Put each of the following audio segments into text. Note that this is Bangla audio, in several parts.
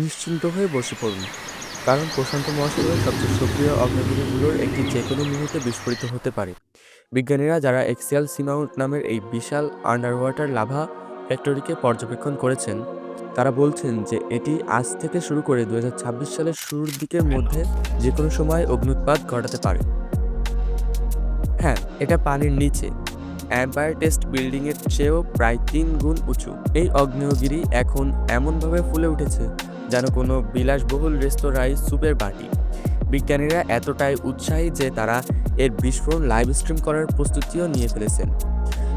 নিশ্চিন্ত হয়ে বসে পড়ুন। কারণ প্রশান্ত মহাসাগরের সবচেয়ে সক্রিয় অগ্নেয়গিরিগুলোর একটি যে কোনো মুহূর্তে বিস্ফোরিত হতে পারে। বিজ্ঞানীরা যারা এক্সিয়াল সিমাউন্ট নামের এই বিশাল আন্ডার ওয়াটার লাভা ফ্যাক্টরিকে পর্যবেক্ষণ করেছেন, তারা বলছেন যে এটি আজ থেকে শুরু করে দু হাজার ছাব্বিশ সালের শুরুর দিকের মধ্যে যে কোনো সময় অগ্নুৎপাত ঘটাতে পারে। হ্যাঁ এটা পানির নিচে। অ্যাম্পায়ার টেস্ট বিল্ডিংয়ের চেয়েও প্রায় তিন গুণ উঁচু। এই অগ্নেয়গিরি এখন এমনভাবে ফুলে উঠেছে যেন কোনো বিলাসবহুল রেস্তোরাঁয় স্যুপের বাটি। বিজ্ঞানীরা এতটাই উৎসাহী যে তারা এর বিস্ফোরণ লাইভ স্ট্রিম করার প্রস্তুতিও নিয়ে ফেলেছেন।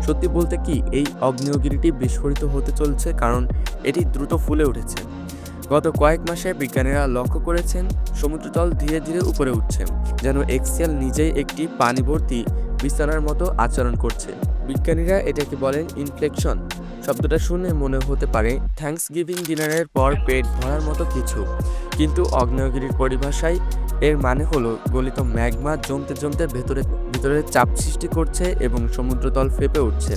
সত্যি বলতে কি, এই অগ্নেয়গিরিটি বিস্ফোরিত হতে চলছে কারণ এটি দ্রুত ফুলে উঠেছে। গত কয়েক মাসে বিজ্ঞানীরা লক্ষ্য করেছেন, সমুদ্রতল ধীরে ধীরে উপরে উঠছে, যেন এক্সিয়াল নিজেই একটি পানি ভর্তি বিছানার মতো আচরণ করছে। বিজ্ঞানীরা এটাকে বলেন ইনফ্লেকশন শব্দটা শুনে মনে হতে পারে থ্যাঙ্কস গিভিং ডিনারের পর পেট ভরার মতো কিছু। কিন্তু অগ্নেয়গিরির পরিভাষায় এর মানে হলো গলিত ম্যাগমা জমতে জমতে ভেতরে, ভিতরে চাপ সৃষ্টি করছে এবং সমুদ্রতল ফেপে উঠছে।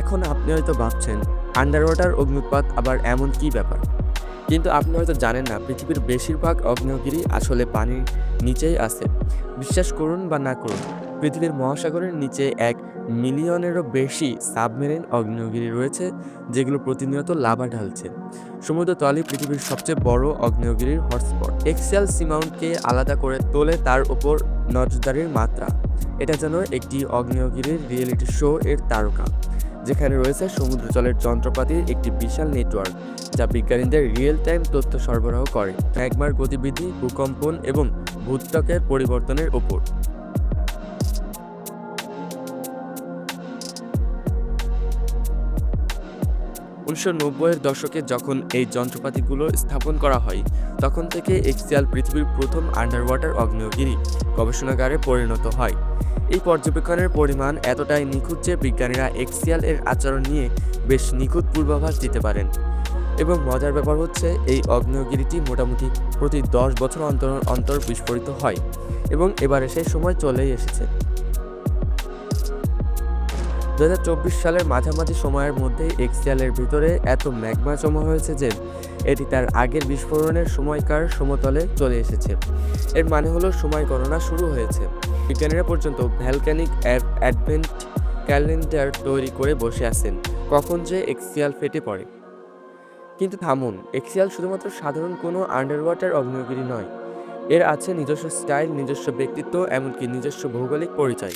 এখন আপনি হয়তো ভাবছেন আন্ডার ওয়াটার অগ্নুৎপাত আবার এমন কি ব্যাপার? কিন্তু আপনি হয়তো জানেন না, পৃথিবীর বেশিরভাগ অগ্নেয়গিরি আসলে পানির নিচেই আছে। বিশ্বাস করুন বা না করুন পৃথিবীর মহাসাগরের নিচে এক মিলিয়নেরও বেশি সাবমেরিন অগ্নেয়গিরি রয়েছে, যেগুলো প্রতিনিয়ত লাভা ঢালছে। সমুদ্রতলই পৃথিবীর সবচেয়ে বড় অগ্নেয়গিরির হটস্পট। এক্সেল সিমাউন্টকে আলাদা করে তোলে তার ওপর নজরদারির মাত্রা। এটা যেন একটি অগ্নেয়গিরির রিয়েলিটি শো এর তারকা, যেখানে রয়েছে সমুদ্রজলের যন্ত্রপাতির একটি বিশাল নেটওয়ার্ক, যা বিজ্ঞানীদের রিয়েল টাইম তথ্য সরবরাহ করে। ম্যাগমার গতিবিধি, ভূকম্পন এবং ভূত্বকের পরিবর্তনের ওপর উনিশশো নব্বইয়ের দশকে যখন এই যন্ত্রপাতিগুলো স্থাপন করা হয়, তখন থেকে এক্সিয়াল পৃথিবীর প্রথম আন্ডার ওয়াটার অগ্নেয়গিরি গবেষণাগারে পরিণত হয়। এই পর্যবেক্ষণের পরিমাণ এতটাই নিখুঁত যে বিজ্ঞানীরা এক্সিয়াল এর আচরণ নিয়ে বেশ নিখুঁত পূর্বাভাস দিতে পারেন। এবং মজার ব্যাপার হচ্ছে, এই অগ্নেয়গিরিটি মোটামুটি প্রতি দশ বছর অন্তর অন্তর বিস্ফোরিত হয় এবং এবারে সেই সময় চলেই এসেছে। দু হাজার চব্বিশ সালের মাঝামাঝি সময়ের মধ্যেই এক্সিয়ালের ভিতরে এত ম্যাগমা জমা হয়েছে যে এটি তার আগের বিস্ফোরণের সময়কার সমতলে চলে এসেছে। এর মানে হলো সময় গণনা শুরু হয়েছে। বিজ্ঞানীরা পর্যন্ত ভ্যালকানিক অ্যাডভেন্ট ক্যালেন্ডার তৈরি করে বসে আছেন, কখন যে এক্সিয়াল ফেটে পড়ে। কিন্তু থামুন এক্সিয়াল শুধুমাত্র সাধারণ কোনো আন্ডার ওয়াটার নয়। এর আছে নিজস্ব স্টাইল, নিজস্ব ব্যক্তিত্ব, এমনকি নিজস্ব ভৌগোলিক পরিচয়।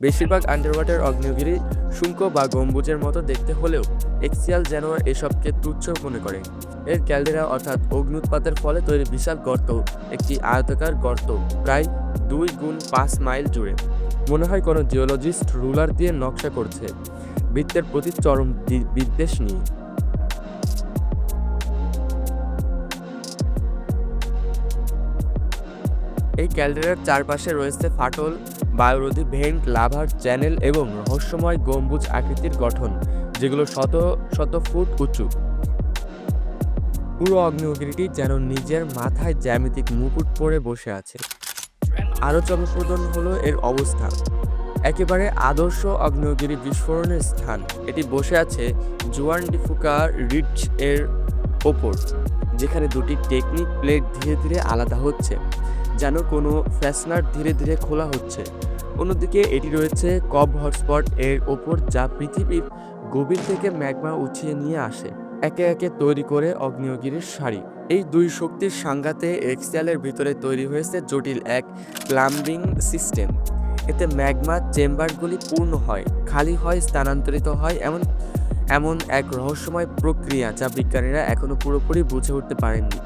বেশিরভাগ আন্ডার ওয়াটার অগ্নিগিরি শুঙ্ক বা গম্বুজের মতো দেখতে হলেও এক্সিয়াল যেন এসবকে তুচ্ছ মনে করে। এর ক্যালডেরা অর্থাৎ অগ্নুৎপাতের ফলে তৈরি বিশাল গর্ত, একটি আয়তাকার গর্ত, প্রায় দুই গুণ পাঁচ মাইল জুড়ে। মনে হয় কোনো জিওলজিস্ট রুলার দিয়ে নকশা করছে। বৃত্তের প্রতি চরম বিদ্বেষ নিয়ে। এই ক্যালডেরার চারপাশে রয়েছে ফাটল, বায়ুরোধী ভেন্ট, লাভার চ্যানেল এবং রহস্যময় গম্বুজ আকৃতির গঠন, যেগুলো শত শত ফুট উঁচু। পুরো অগ্নিগিরিটি যেন নিজের মাথায় জ্যামিতিক মুকুট পরে বসে আছে। আরও চমকপ্রদন হলো এর অবস্থান একেবারে আদর্শ অগ্নেয়গিরি বিস্ফোরণের স্থান। এটি বসে আছে জুয়ান ডিফুকা রিচ এর ওপর, যেখানে দুটি টেকনিক প্লেট ধীরে ধীরে আলাদা হচ্ছে। যেন কোনো ফ্যাসনার ধীরে ধীরে খোলা হচ্ছে। অন্যদিকে এটি রয়েছে কব হটস্পট এর ওপর যা পৃথিবীর গভীর থেকে ম্যাগমা উঠিয়ে নিয়ে আসে। একে একে তৈরি করে অগ্নিয়গিরির শাড়ি এই দুই শক্তির সাঙ্গাতে এক্সিয়ালের ভিতরে তৈরি হয়েছে জটিল এক প্লাম্বিং সিস্টেম। এতে ম্যাগমা চেম্বারগুলি পূর্ণ হয়, খালি হয়, স্থানান্তরিত হয়, এমন এমন এক রহস্যময় প্রক্রিয়া যা বিজ্ঞানীরা এখনও পুরোপুরি বুঝে উঠতে পারেননি।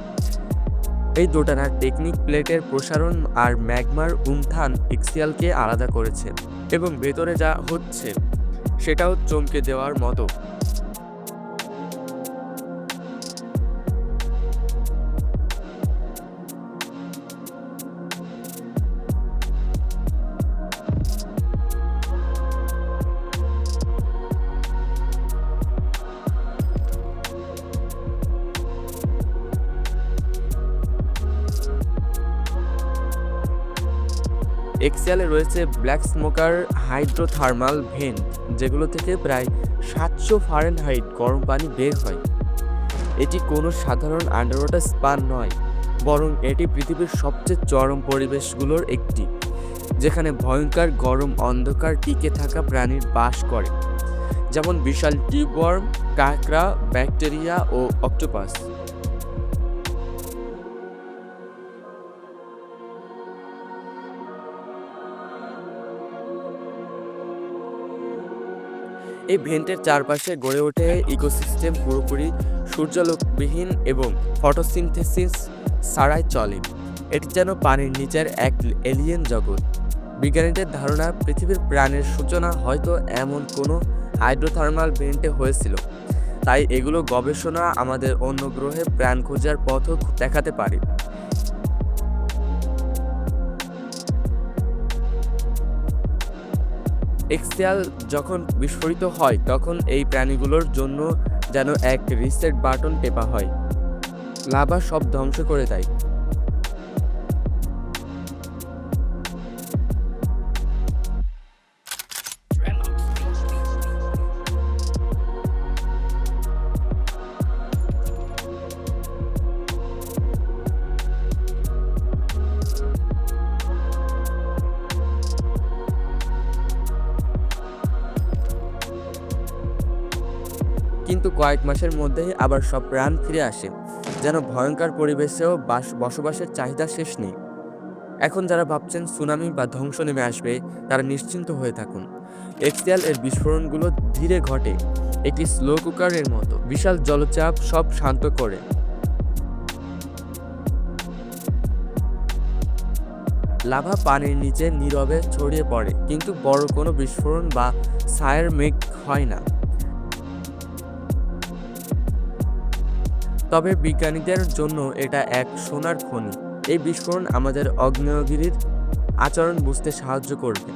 এই দোটানার টেকনিক প্লেটের প্রসারণ আর ম্যাগমার উমথান এক্সিয়ালকে আলাদা করেছে এবং ভেতরে যা হচ্ছে, সেটাও চমকে দেওয়ার মতো। এক্সিয়ালে রয়েছে ব্ল্যাক স্মোকার হাইড্রোথার্মাল ভেন, যেগুলো থেকে প্রায় সাতশো ফারেনহাইট গরম পানি বের হয়। এটি কোনো সাধারণ আন্ডারওয়াটার স্পান নয়, বরং এটি পৃথিবীর সবচেয়ে চরম পরিবেশগুলোর একটি, যেখানে ভয়ঙ্কর গরম অন্ধকার টিকে থাকা প্রাণীর বাস করে, যেমন বিশাল টিউবওয়ার্ম, কাঁকড়া, ব্যাকটেরিয়া ও অক্টোপাস। এই ভেন্টের চারপাশে গড়ে ওঠে ইকোসিস্টেম পুরোপুরি সূর্যালোকবিহীন এবং ফটোসিনথেসিস ছাড়াই চলে। এটি যেন পানির নিচের এক এলিয়েন জগৎ। বিজ্ঞানীদের ধারণা, পৃথিবীর প্রাণের সূচনা হয়তো এমন কোনো হাইড্রোথার্মাল ভেন্টে হয়েছিল। তাই এগুলো গবেষণা আমাদের অন্য গ্রহে প্রাণ খোঁজার পথও দেখাতে পারে। এক্সিয়াল যখন বিস্ফোরিত হয়, তখন এই প্রাণীগুলোর জন্য যেন এক রিসেট বাটন টেপা হয়। লাভা সব ধ্বংস করে দেয়। কিন্তু কয়েক মাসের মধ্যেই আবার সব প্রাণ ফিরে আসে। যেন ভয়ঙ্কর পরিবেশেও বাস বসবাসের চাহিদা শেষ নেই। এখন যারা ভাবছেন সুনামি বা ধ্বংস নেমে আসবে, তারা নিশ্চিন্ত হয়ে থাকুন। এক্সিয়াল এর বিস্ফোরণগুলো ধীরে ঘটে। একটি স্লো কুকারের মতো। বিশাল জলচাপ সব শান্ত করে। লাভা পানির নিচে নীরবে ছড়িয়ে পড়ে। কিন্তু বড় কোনো বিস্ফোরণ বা ছায়ের মেঘ হয় না। তবে বিজ্ঞানীদের জন্য এটা এক সোনার খনি। এই বিস্ফোরণ আমাদের অগ্নেয়গিরির আচরণ বুঝতে সাহায্য করবে,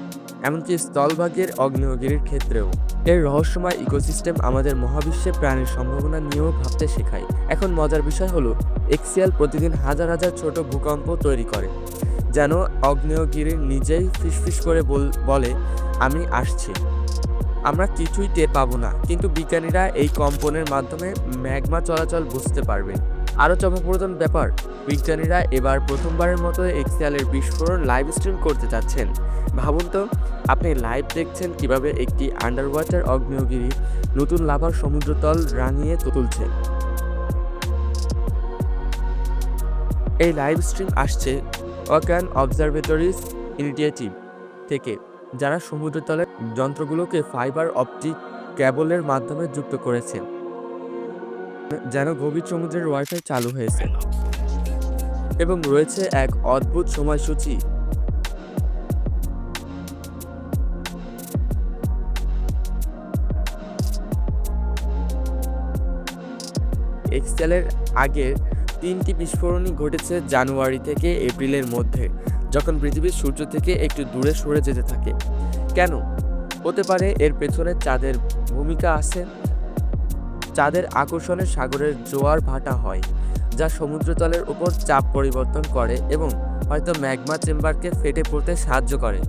এমনকি স্থলভাগের অগ্নেয়গিরির ক্ষেত্রেও। এর রহস্যময় ইকোসিস্টেম আমাদের মহাবিশ্বে প্রাণীর সম্ভাবনা নিয়েও ভাবতে শেখায়। এখন মজার বিষয় হলো, এক্সিয়াল প্রতিদিন হাজার হাজার ছোট ভূকম্প তৈরি করে, যেন অগ্নেয়গিরি নিজেই ফিসফিস করে বলে আমি আসছি। আমরা কিছুই টের পাবো না। কিন্তু বিজ্ঞানীরা এই কম্পনের মাধ্যমে ম্যাগমা চলাচল বুঝতে পারবে। আরও চমকপ্রদ ব্যাপার, বিজ্ঞানীরা এবার প্রথমবারের মতো এক্সিয়ালের বিস্ফোরণ লাইভ স্ট্রিম করতে চাচ্ছেন ভাবুন তো, আপনি লাইভ দেখছেন কীভাবে একটি আন্ডার ওয়াটার অগ্নেয়গিরি নতুন লাভার সমুদ্রতল রাঙিয়ে তুলছে। এই লাইভ স্ট্রিম আসছে ওয়াকান অবজারভেটরিজ ইনিটিয়েটিভ থেকে। যারা সমুদ্রতলের যন্ত্রগুলোকে ফাইবার অপটিক ক্যাবলের মাধ্যমে যুক্ত করেছে, যেন গভীর সমুদ্রের ওয়াইফাই চালু হয়েছে এবং রয়েছে এক অদ্ভুত সময়সূচি। এক্সেলের আগের তিনটি বিস্ফোরণই ঘটেছে জানুয়ারি থেকে এপ্রিলের মধ্যে। যখন পৃথিবী সূর্য থেকে একটু দূরে সরে যেতে থাকে। কেন? হতে পারে এর পেছনে চাঁদের ভূমিকা আছে। চাঁদের আকর্ষণে সাগরের জোয়ার ভাটা হয়, যা সমুদ্রতলের উপর চাপ পরিবর্তন করে এবং হয়তো ম্যাগমা চেম্বারকে ফেটে পড়তে সাহায্য করে।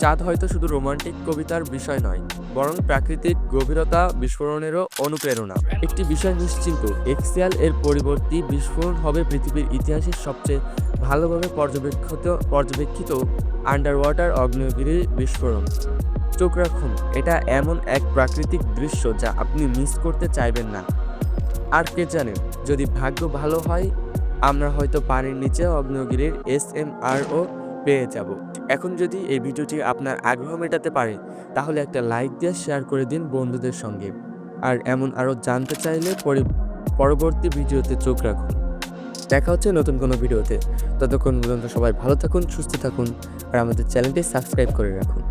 চাঁদ হয়তো শুধু রোমান্টিক কবিতার বিষয় নয়, বরং প্রাকৃতিক গভীরতা বিস্ফোরণেরও অনুপ্রেরণা। একটি বিষয় নিশ্চিন্ত এক্সিয়াল এর পরিবর্তী বিস্ফোরণ হবে পৃথিবীর ইতিহাসের সবচেয়ে ভালোভাবে পর্যবেক্ষিত পর্যবেক্ষিত আন্ডার ওয়াটার অগ্নেয়গিরির বিস্ফোরণ। চোখ রাখুন, এটা এমন এক প্রাকৃতিক দৃশ্য যা আপনি মিস করতে চাইবেন না। আর কে জানেন যদি ভাগ্য ভালো হয়, আমরা হয়তো পানির নিচে অগ্নেয়গিরির এস এম আর ও পেয়ে যাব। এখন যদি এই ভিডিওটি আপনার আগ্রহ মেটাতে পারে, তাহলে একটা লাইক দিয়ে শেয়ার করে দিন বন্ধুদের সঙ্গে। আর এমন আরও জানতে চাইলে পরবর্তী ভিডিওতে চোখ রাখুন। দেখা হচ্ছে নতুন কোনো ভিডিওতে। ততক্ষণ পর্যন্ত সবাই ভালো থাকুন, সুস্থ থাকুন, আর আমাদের চ্যানেলটি সাবস্ক্রাইব করে রাখুন।